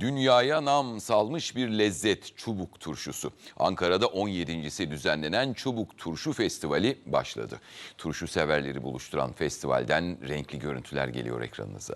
Dünyaya nam salmış bir lezzet çubuk turşusu. Ankara'da 17.si düzenlenen Çubuk Turşu Festivali başladı. Turşu severleri buluşturan festivalden renkli görüntüler geliyor ekranınıza.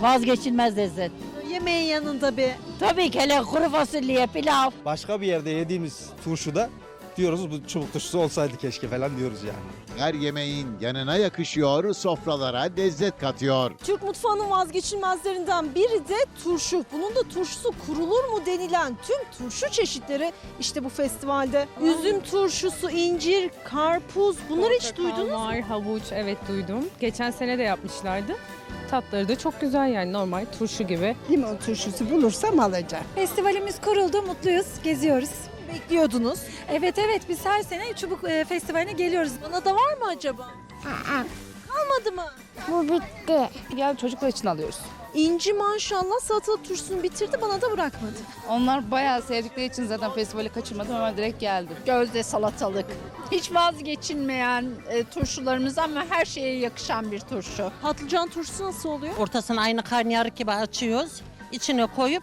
Vazgeçilmez lezzet. Yemeğin yanında bir Tabii ki hele kuru fasulye, pilav. Başka bir yerde yediğimiz turşuda diyoruz bu çubuk turşusu olsaydı keşke falan diyoruz yani. Her yemeğin yanına yakışıyor, sofralara lezzet katıyor. Türk mutfağının vazgeçilmezlerinden biri de turşu. Bunun da turşusu kurulur mu denilen tüm turşu çeşitleri işte bu festivalde. Üzüm turşusu, incir, karpuz bunları hiç Portakal duydunuz mu? Var, havuç evet duydum. Geçen sene de yapmışlardı. Tatları da çok güzel yani normal turşu gibi. limon turşusu bulursam alacağım. Festivalimiz kuruldu, mutluyuz, geziyoruz. Bekliyordunuz. Evet evet biz her sene Çubuk e, Festivali'ne geliyoruz. Bana da var mı acaba? Kalmadı mı? Bu bitti. Ya çocuklar için alıyoruz. İnci maşallah salatalık turşusunu bitirdi bana da bırakmadı. Onlar bayağı sevdikleri için zaten festivali kaçırmadım ama direkt geldim. Gözde salatalık. Hiç vazgeçilmeyen e, turşularımız ama her şeye yakışan bir turşu. Patlıcan turşusu nasıl oluyor? Ortasını aynı karnıyarık gibi açıyoruz. İçine koyup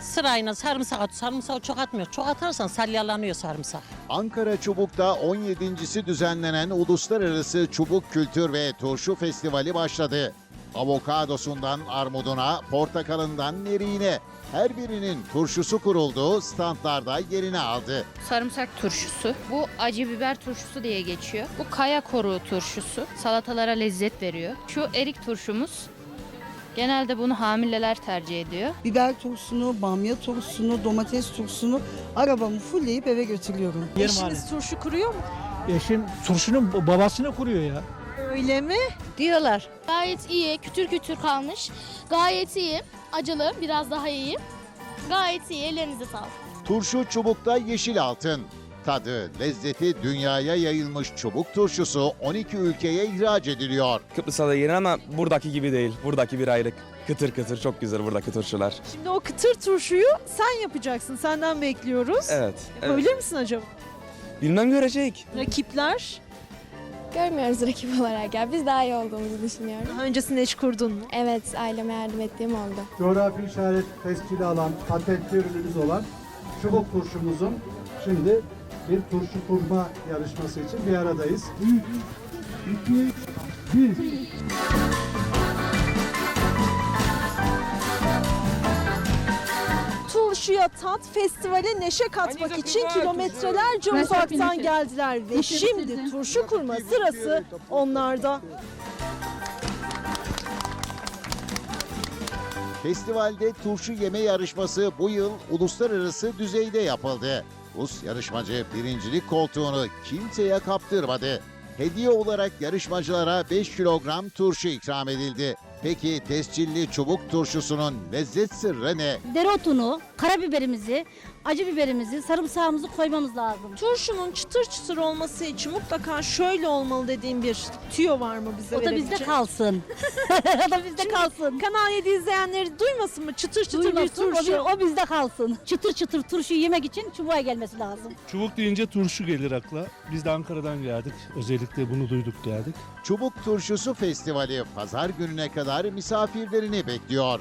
sırayla sarımsak at. Sarımsağı çok atmıyor. Çok atarsan salyalanıyor sarımsak. Ankara Çubuk'ta 17.si düzenlenen Uluslararası Çubuk Kültür ve Turşu Festivali başladı. Avokadosundan armuduna, portakalından neriğine her birinin turşusu kurulduğu standlarda yerini aldı. sarımsak turşusu. Bu acı biber turşusu diye geçiyor. Bu kaya koruğu turşusu. Salatalara lezzet veriyor. Şu erik turşumuz. Genelde bunu hamileler tercih ediyor. Biber turşusunu, bamya turşusunu, domates turşusunu arabamı fullleyip eve götürüyorum. Eşiniz turşu kuruyor mu? Eşim turşunun babasını kuruyor ya. Öyle mi? Diyorlar. Gayet iyi, kütür kütür kalmış. Gayet iyi. Acılı, biraz daha iyi. Gayet iyi, ellerinize sağlık. Turşu Çubuk'ta yeşil altın. Tadı, lezzeti dünyaya yayılmış çubuk turşusu 12 ülkeye ihraç ediliyor. Kıbrıs'a da yenir ama buradaki gibi değil. Buradaki bir ayrık. Kıtır kıtır çok güzel buradaki turşular. Şimdi o kıtır turşuyu sen yapacaksın. Senden bekliyoruz. Evet. evet. Öyle misin acaba? Bilmem görecek. Rakipler Görmüyoruz rakip olarak ya. Biz daha iyi olduğumuzu düşünüyorum. daha öncesinde hiç kurdun mu? Evet, aileme yardım ettiğim oldu. coğrafi işaret tescili alan, patentli ürünümüz olan çubuk turşumuzun şimdi bir turşu kurma yarışması için bir aradayız. 3, 2, 1. Turşuya tat festivale neşe katmak için kilometrelerce uzaktan geldiler ve şimdi turşu kurma sırası onlarda. Festivalde turşu yeme yarışması bu yıl uluslararası düzeyde yapıldı. Rus yarışmacı birincilik koltuğunu kimseye kaptırmadı. Hediye olarak yarışmacılara 5 kilogram turşu ikram edildi. Peki tescilli çubuk turşusunun lezzet sırrı ne? Dereotunu, karabiberimizi, acı biberimizi, sarımsağımızı koymamız lazım. Turşunun çıtır çıtır olması için mutlaka şöyle olmalı dediğim bir tüyo var mı bize O da bizde verebileceğin? kalsın. o da bizde kalsın. Kanal 7 izleyenleri duymasın mı? Çıtır çıtır bir Duymasın, o, turşu. bi- o bizde kalsın. Çıtır çıtır turşu yemek için çubuğa gelmesi lazım. Çubuk deyince turşu gelir akla. Biz de Ankara'dan geldik. Özellikle bunu duyduk geldik. Çubuk Turşusu Festivali pazar gününe kadar misafirlerini bekliyor.